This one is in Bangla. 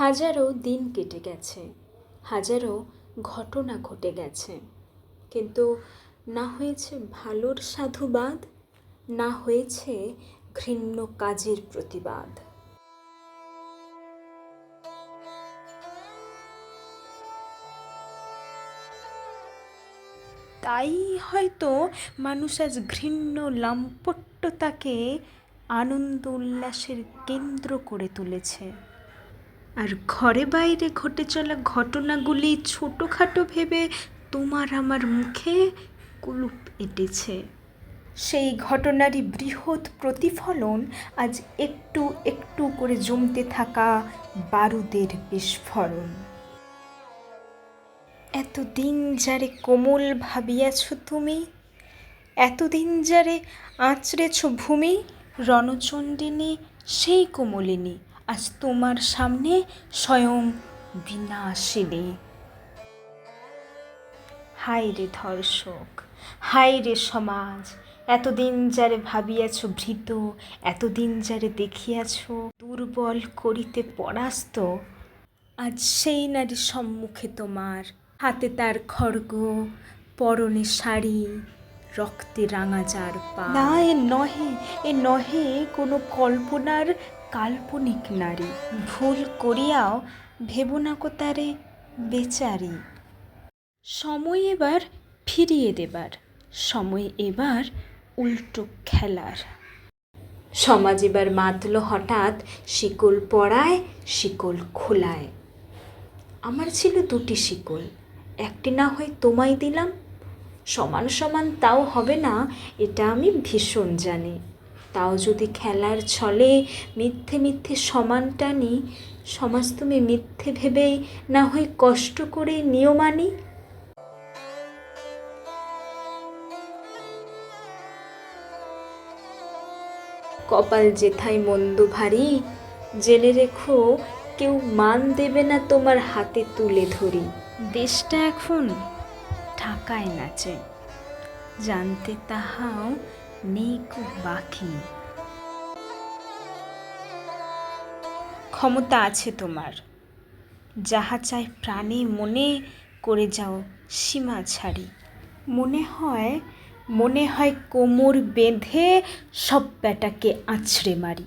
হাজারো দিন কেটে গেছে, হাজারো ঘটনা ঘটে গেছে। কিন্তু না হয়েছে ভালোর সাধুবাদ, না হয়েছে ঘৃণ্য কাজের প্রতিবাদ। তাই হয়তো মানুষ আজ ঘৃণ্য লাম্পট্যতাকে আনন্দ উল্লাসের কেন্দ্র করে তুলেছে। আর ঘরে বাইরে ঘটে চলা ঘটনাগুলি ছোটোখাটো ভেবে তোমার আমার মুখে কুলুপ এঁটেছে। সেই ঘটনারই বৃহৎ প্রতিফলন আজ একটু একটু করে জমতে থাকা বারুদের বিস্ফোরণ। এতদিন যারে কোমল ভাবিয়াছ তুমি, এতদিন যারে আঁচড়েছ ভূমি রণচণ্ডিনী সেই কোমলিনী আজ তোমার সামনে স্বয়ং বিনাশিনী হায় রে ধর্ষক, হায় রে সমাজ, এতদিন যারে ভাবিয়াছ ভৃত, এতদিন যারে দেখিয়াছ দুর্বল করিতে পরাস্ত, আজ সেই নারী সম্মুখে তোমার হাতে তার খড়গ, পরনে শাড়ি রক্তে রাঙা যার পা। না, এ নহে এ নহে কোনো কল্পনার কাল্পনিক নারী। ভুল করিয়াও ভেব না কো তারে বেচারি। সময় এবার ফিরিয়ে দেবার, সময় এবার উল্টো খেলার। সমাজ এবার মাতল হঠাৎ, শিকল পড়ায়, শিকল খোলায়। আমার ছিল দুটি শিকল, একটি না হয় তোমায় দিলাম সমান সমান তাও হবে না, এটা আমি ভীষণ জানি। তাও যদি খেলার ছলে মিথ্যে মিথ্যে সমান টানি, সমাজ তুমি মিথ্যে ভেবেই না হয় কষ্ট করে নিয়মানি কপাল যেথায় মন্দ ভারী, জেনে রেখো কেউ মান দেবে না তোমার হাতে তুলে ধরি। দেশটা এখন ঢাকায় নাচে। জানতে তাহাও নেই কো বাকি। ক্ষমতা আছে তোমার। যাহা চাই প্রাণে মনে করে যাও সীমা ছাড়ি। মনে হয় মনে হয় কোমর বেঁধে সব ব্যাটাকে আছড়ে মারি।